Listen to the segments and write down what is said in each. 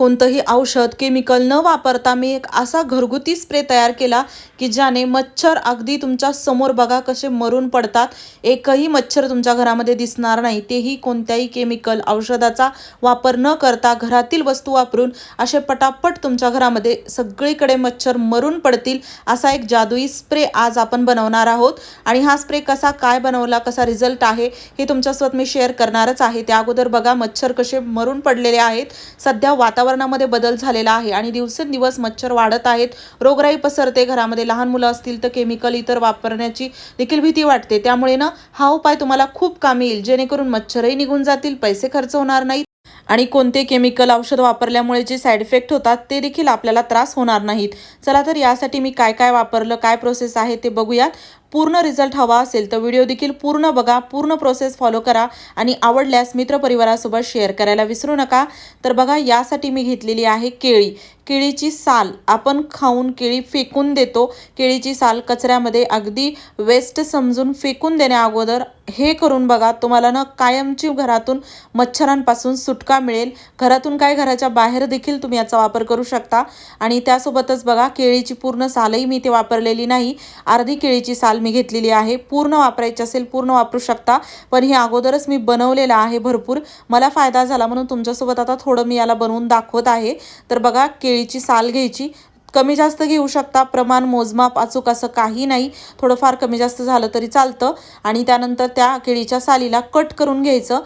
कोणतंही औषध केमिकल न वापरता मी एक असा घरगुती स्प्रे तयार केला की ज्याने मच्छर अगदी तुमच्यासमोर बघा कसे मरून पडतात. एकही मच्छर तुमच्या घरामध्ये दिसणार नाही. तेही कोणत्याही केमिकल औषधाचा वापर न करता घरातील वस्तू वापरून असे पटापट तुमच्या घरामध्ये सगळीकडे मच्छर मरून पडतील असा एक जादुई स्प्रे आज आपण बनवणार आहोत. आणि हा स्प्रे कसा काय बनवला कसा रिझल्ट आहे हे तुमच्यासोबत मी शेअर करणारच आहे. त्या अगोदर बघा मच्छर कसे मरून पडलेले आहेत. सध्या वातावरण वातावरणामध्ये बदल झालेला आहे आणि दिवसेंदिवस मच्छर वाढत आहेत. रोगराई पसरते घरामध्ये लहान मुलं असतील तर केमिकल इतर वापरण्याची देखील भीती वाटते. त्यामुळे ना हा उपाय तुम्हाला खूप कामी येईल. जेणेकरून मच्छरही निघून जातील पैसे खर्च होणार नाहीत आणि कोणते केमिकल औषध वापरल्यामुळे जे साईड इफेक्ट होतात ते देखील आपल्याला त्रास होणार नाहीत. चला तर यासाठी मी काय काय वापरलं काय प्रोसेस आहे ते बघूयात. पूर्ण रिझल्ट हवा असेल तर व्हिडिओ देखील पूर्ण बघा पूर्ण प्रोसेस फॉलो करा आणि आवडल्यास मित्रपरिवारासोबत शेअर करायला विसरू नका. तर बघा यासाठी मी घेतलेली आहे केळी. केळीची साल आपण खाऊन केळी फेकून देतो. केळीची साल कचऱ्यामध्ये अगदी वेस्ट समजून फेकून देण्या अगोदर हे करून बघा तुम्हाला ना कायमची घरातून मच्छरांपासून सुटका मिळेल. घरातून काय घराच्या बाहेर देखील तुम्ही याचा वापर करू शकता. आणि त्यासोबतच बघा केळीची पूर्ण सालही मी ते वापरलेली नाही. अर्धी केळीची साल मी घेतलेली आहे. पूर्ण वापरायची असेल पूर्ण वापरू शकता. पण हे अगोदरच मी बनवलेलं आहे भरपूर. मला फायदा झाला म्हणून तुमच्यासोबत आता थोडं मी याला बनवून दाखवत आहे. तर बघा केळीची साल घ्यायची. कमी जास्त घेऊ शकता. प्रमाण मोजमाप अचूक असं काही नाही. थोडंफार कमी जास्त झालं तरी चालतं. आणि त्यानंतर त्या केळीच्या सालीला कट करून घ्यायचं.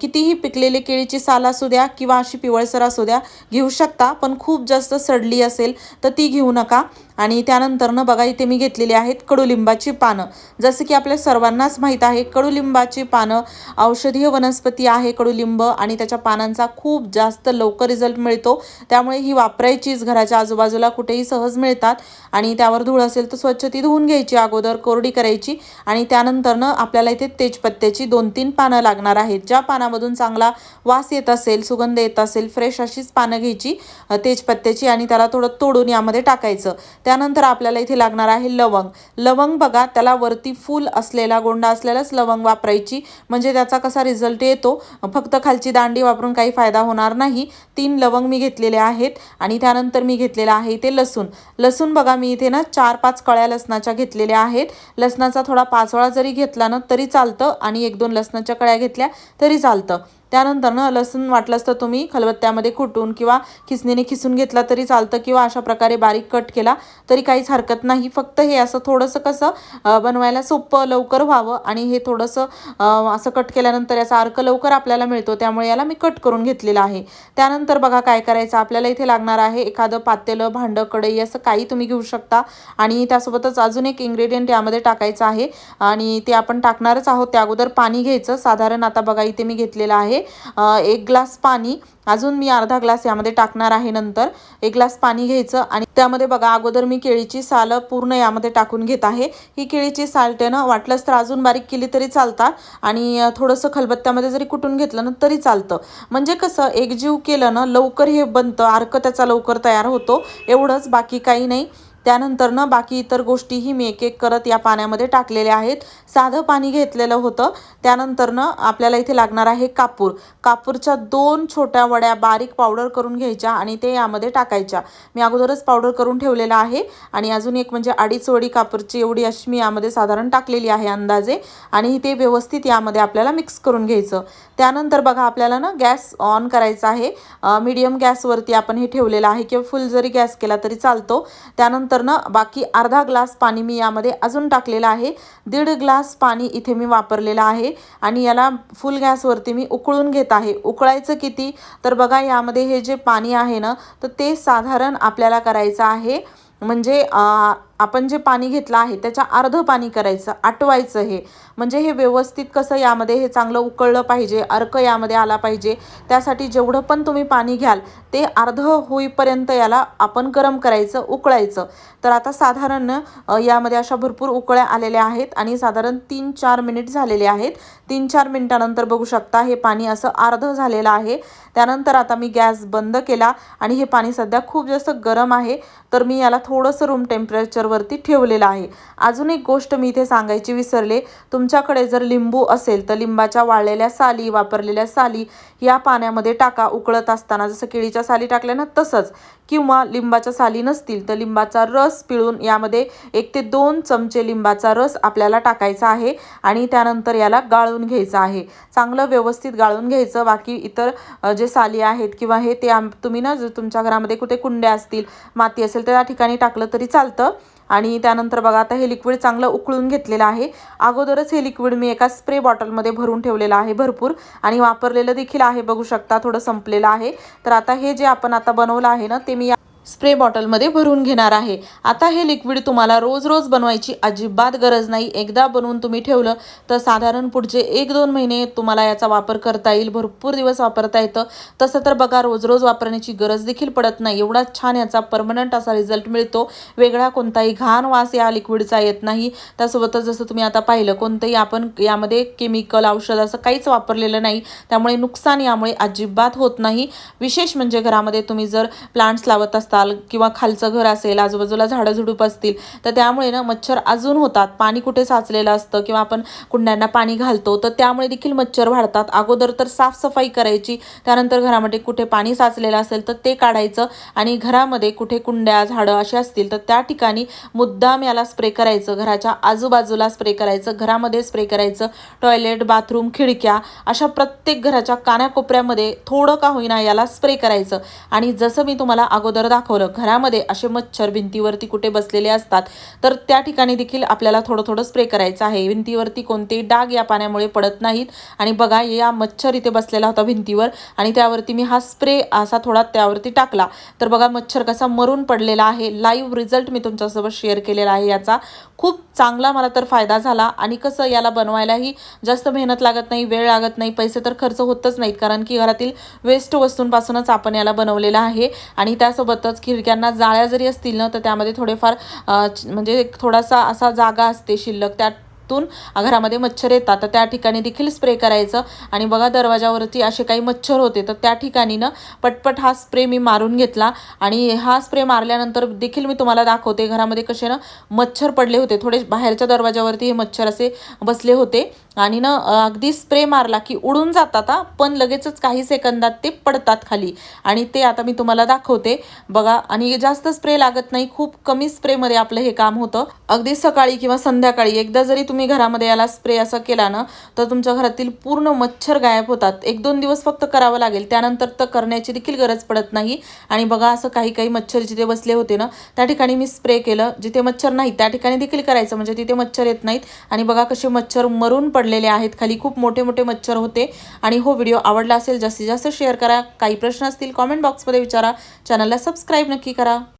कितीही पिकलेले केळीची साल असू द्या किंवा अशी पिवळसर असू द्या घेऊ शकता. पण खूप जास्त सडली असेल तर ती घेऊ नका. आणि त्यानंतरनं बघा इथे मी घेतलेली आहेत कडुलिंबाची पानं. जसं की आपल्या सर्वांनाच माहीत आहे कडुलिंबाची पानं औषधीय वनस्पती आहे कडुलिंब आणि त्याच्या पानांचा खूप जास्त लवकर रिझल्ट मिळतो. त्यामुळे ही वापरायचीच घराच्या आजूबाजूला कुठेही सहज मिळतात आणि त्यावर धूळ असेल तर स्वच्छ ती धुवून घ्यायची अगोदर कोरडी करायची आणि त्यानंतरनं आपल्याला इथे तेजपत्त्याची दोन तीन पानं लागणार आहेत. ज्या पानामधून चांगला वास येत असेल सुगंध येत असेल फ्रेश अशीच पानं घ्यायची तेजपत्त्याची आणि त्याला थोडं तोडून यामध्ये टाकायचं. त्यानंतर आपल्याला इथे लागणार आहे लवंग. लवंग बघा त्याला वरती फूल असलेला गोंडा असलेलाच लवंग वापरायची. म्हणजे त्याचा कसा रिझल्ट येतो? फक्त खालची दांडी वापरून काही फायदा होणार नाही. तीन लवंग मी घेतलेले आहेत आणि त्यानंतर मी घेतलेला आहे ते लसूण. लसूण बघा मी इथे ना चार पाच कळ्या लसणाच्या घेतलेल्या आहेत. लसणाचा थोडा पाचोळा जरी घेतला ना तरी चालतं. आणि एक दोन लसणाच्या कळ्या घेतल्या तरी चालतं. त्यानंतर ना लसूण वाटलंच तर तुम्ही खलबत्त्यामध्ये कुटून किंवा खिसणीने खिसून घेतला तरी चालतं किंवा अशा प्रकारे बारीक कट केला तरी काहीच हरकत नाही. फक्त हे असं थोडंसं कसं बनवायला सोपं लवकर व्हावं आणि हे थोडंसं असं कट केल्यानंतर याचा अर्क लवकर आपल्याला मिळतो त्यामुळे याला मी कट करून घेतलेला आहे. त्यानंतर बघा काय करायचं आपल्याला इथे लागणार आहे एखादं पातेलं भांडं कढई असं काही तुम्ही घेऊ शकता आणि त्यासोबतच अजून एक इन्ग्रेडियंट यामध्ये टाकायचं आहे आणि ते आपण टाकणारच आहोत. त्या अगोदर पाणी घ्यायचं. साधारण आता बघा इथे मी घेतलेलं आहे एक ग्लास पाणी. अजून मी अर्धा ग्लास यामध्ये टाकणार आहे नंतर. एक ग्लास पाणी घ्यायचं आणि त्यामध्ये बघा अगोदर मी केळीची सालं पूर्ण यामध्ये टाकून घेत आहे. ही केळीची सालट्यानं वाटलंच तर अजून बारीक केली तरी चालतात आणि थोडंसं खलबत्त्यामध्ये जरी कुटून घेतलं ना तरी चालतं. म्हणजे कसं एकजीव केलं ना लवकर हे बनतं अर्क त्याचा लवकर तयार होतो. एवढंच बाकी काही नाही. त्यानंतर ना बाकी इतर गोष्टीही मी एक एक करत या पाण्यामध्ये टाकलेल्या आहेत. साधं पाणी घेतलेलं होतं. त्यानंतर ना आपल्याला इथे लागणार आहे कापूर. कापूरच्या दोन छोट्या वड्या बारीक पावडर करून घ्यायच्या आणि ते यामध्ये टाकायच्या. मी अगोदरच पावडर करून ठेवलेलं आहे आणि अजून एक म्हणजे अडीच वडी कापूरची एवढी अशी मी यामध्ये साधारण टाकलेली आहे अंदाजे आणि ते व्यवस्थित यामध्ये आपल्याला मिक्स करून घ्यायचं. त्यानंतर बघा आपल्याला ना गॅस ऑन करायचा आहे. मीडियम गॅसवरती आपण हे ठेवलेलं आहे किंवा फुल जरी गॅस केला तरी चालतो. त्यानंतर ना बाकी अर्धा ग्लास पाणी मी यामध्ये अजून टाकलेलं आहे. दीड ग्लास पाणी इथे मी वापरलेलं आहे आणि याला फुल गॅसवरती मी उकळून घेत आहे. उकळायचं किती? तर बघा यामध्ये हे जे पाणी आहे ना तर ते साधारण आपल्याला करायचं आहे. म्हणजे आपण जे पाणी घेतलं आहे त्याच्या अर्ध पाणी करायचं आटवायचं हे. म्हणजे हे व्यवस्थित कसं यामध्ये हे चांगलं उकळलं पाहिजे अर्क यामध्ये आला पाहिजे त्यासाठी जेवढं पण तुम्ही पाणी घ्याल ते अर्ध होईपर्यंत याला आपण गरम करायचं उकळायचं. तर आता साधारण यामध्ये अशा भरपूर उकळ्या आलेल्या आहेत आणि साधारण तीन चार मिनिट झालेले आहेत. तीन चार मिनिटानंतर बघू शकता हे पाणी असं अर्ध झालेलं आहे. त्यानंतर आता मी गॅस बंद केला आणि हे पाणी सध्या खूप जास्त गरम आहे. तर मी याला थोडंसं रूम टेम्परेचर मच्छरवरती ठेवलेला आहे. अजून एक गोष्ट मी इथे सांगायची विसरले. तुमच्याकडे जर लिंबू असेल तर लिंबाच्या वाळलेल्या साली वापरलेल्या साली या पाण्यामध्ये टाका. उकळत असताना जसं केळीच्या साली टाकल्या ना तसंच. किंवा लिंबाच्या साली नसतील तर लिंबाचा रस पिळून यामध्ये एक ते दोन चमचे लिंबाचा रस आपल्याला टाकायचा आहे आणि त्यानंतर याला गाळून घ्यायचं आहे. चांगलं व्यवस्थित गाळून घ्यायचं. बाकी इतर जे साली आहेत किंवा हे ते आम तुम्ही ना जर तुमच्या घरामध्ये कुठे कुंड्या असतील माती असेल तर त्या ठिकाणी टाकलं तरी चालतं. आणि त्यानंतर बघा आता हे लिक्विड चांगलं उकळून घेतलेलं आहे. अगोदरच हे लिक्विड मी एका स्प्रे बॉटलमध्ये भरून ठेवलेलं आहे भरपूर आणि वापरलेलं देखील आहे बघू शकता थोडं संपलेलं आहे. तर आता हे जे आपण आता बनवलं आहे ना ते मी या स्प्रे बॉटलमध्ये भरून घेणार आहे. आता हे लिक्विड तुम्हाला रोज रोज बनवायची अजिबात गरज नाही. एकदा बनवून तुम्ही ठेवलं तर साधारण पुढचे एक दोन महिने तुम्हाला याचा वापर करता येईल. भरपूर दिवस वापरता येतं. तसं तर बघा रोज रोज वापरण्याची गरज देखील पडत नाही. एवढा छान याचा परमनंट असा रिझल्ट मिळतो. वेगळा कोणताही घाण वास या लिक्विडचा येत नाही. त्यासोबतच जसं तुम्ही आता पाहिलं कोणतंही आपण यामध्ये केमिकल औषध असं काहीच वापरलेलं नाही. त्यामुळे नुकसान यामुळे अजिबात होत नाही. विशेष म्हणजे घरामध्ये तुम्ही जर प्लांट्स लावत असता असताल किंवा खालचं घर असेल आजूबाजूला झाडं झुडूप असतील तर त्यामुळे ना मच्छर अजून होतात. पाणी कुठे साचलेलं असतं किंवा आपण कुंड्यांना पाणी घालतो तर त्यामुळे देखील मच्छर वाढतात. अगोदर तर साफसफाई करायची त्यानंतर घरामध्ये कुठे पाणी साचलेलं असेल तर ते काढायचं आणि घरामध्ये कुठे कुंड्या झाडं असे असतील तर त्या ठिकाणी मुद्दाम याला स्प्रे करायचं. घराच्या आजूबाजूला स्प्रे करायचं घरामध्ये स्प्रे करायचं. टॉयलेट बाथरूम खिडक्या अशा प्रत्येक घराच्या कानाकोपऱ्यामध्ये थोडं का होईना याला स्प्रे करायचं. आणि जसं मी तुम्हाला अगोदर दाखवलं. घरामध्ये असे मच्छर भिंतीवरती कुठे बसलेले असतात तर त्या ठिकाणी देखील आपल्याला थोडं थोडं स्प्रे करायचं आहे. भिंतीवरती कोणतेही डाग या पाण्यामुळे पडत नाहीत. आणि बघा या मच्छर इथे बसलेला होता भिंतीवर आणि त्यावरती मी हा स्प्रे असा थोडा त्यावरती टाकला. तर बघा मच्छर कसा मरून पडलेला आहे. लाईव्ह रिझल्ट मी तुमच्यासोबत शेअर केलेला आहे याचा. खूप चांगला मला तर फायदा झाला. आणि कसं याला बनवायलाही जास्त मेहनत लागत नाही वेळ लागत नाही पैसे तर खर्च होतच नाहीत. कारण की घरातील वेस्ट वस्तूंपासूनच आपण याला बनवलेलं आहे. आणि त्यासोबतच खिडक्यांना जाळ्या जरी असतील ना तर त्यामध्ये थोडेफार म्हणजे एक थोडासा असा जागा असते शिल्लक. त्यात तून घरामध्ये मच्छर येतात तर त्या ठिकाणी देखील स्प्रे करायचं. आणि बघा दरवाजावरती असे काही मच्छर होते तर त्या ठिकाणी ना पटपट हा स्प्रे मी मारून घेतला. आणि हा स्प्रे मारल्यानंतर देखील मी तुम्हाला दाखवते घरामध्ये कसे ना मच्छर पडले होते. थोडे बाहेरच्या दरवाजावरती हे मच्छर असे बसले होते. आणि ना अगदी स्प्रे मारला की उडून जातात हा. पण लगेचच काही सेकंदात ते पडतात खाली. आणि ते आता मी तुम्हाला दाखवते. बघा आणि जास्त स्प्रे लागत नाही खूप कमी स्प्रेमध्ये आपलं हे काम होतं. अगदी सकाळी किंवा संध्याकाळी एकदा जरी तुम्ही घरामध्ये याला स्प्रे असं केला ना तर तुमच्या घरातील पूर्ण मच्छर गायब होतात. एक दोन दिवस फक्त करावं लागेल. त्यानंतर तर करण्याची देखील गरज पडत नाही. आणि बघा असं काही काही मच्छर जिथे बसले होते ना त्या ठिकाणी मी स्प्रे केलं. जिथे मच्छर नाहीत त्या ठिकाणी देखील करायचं. म्हणजे तिथे मच्छर येत नाहीत. आणि बघा कसे मच्छर मरून पडलेले आहेत. खाली खूप मोठे मोठे मच्छर होते. आणि हो व्हिडिओ आवडला असेल जास्तीत जास्त शेअर करा. काही प्रश्न असतील कॉमेंट बॉक्समध्ये विचारा. चॅनलला सबस्क्राईब नक्की करा.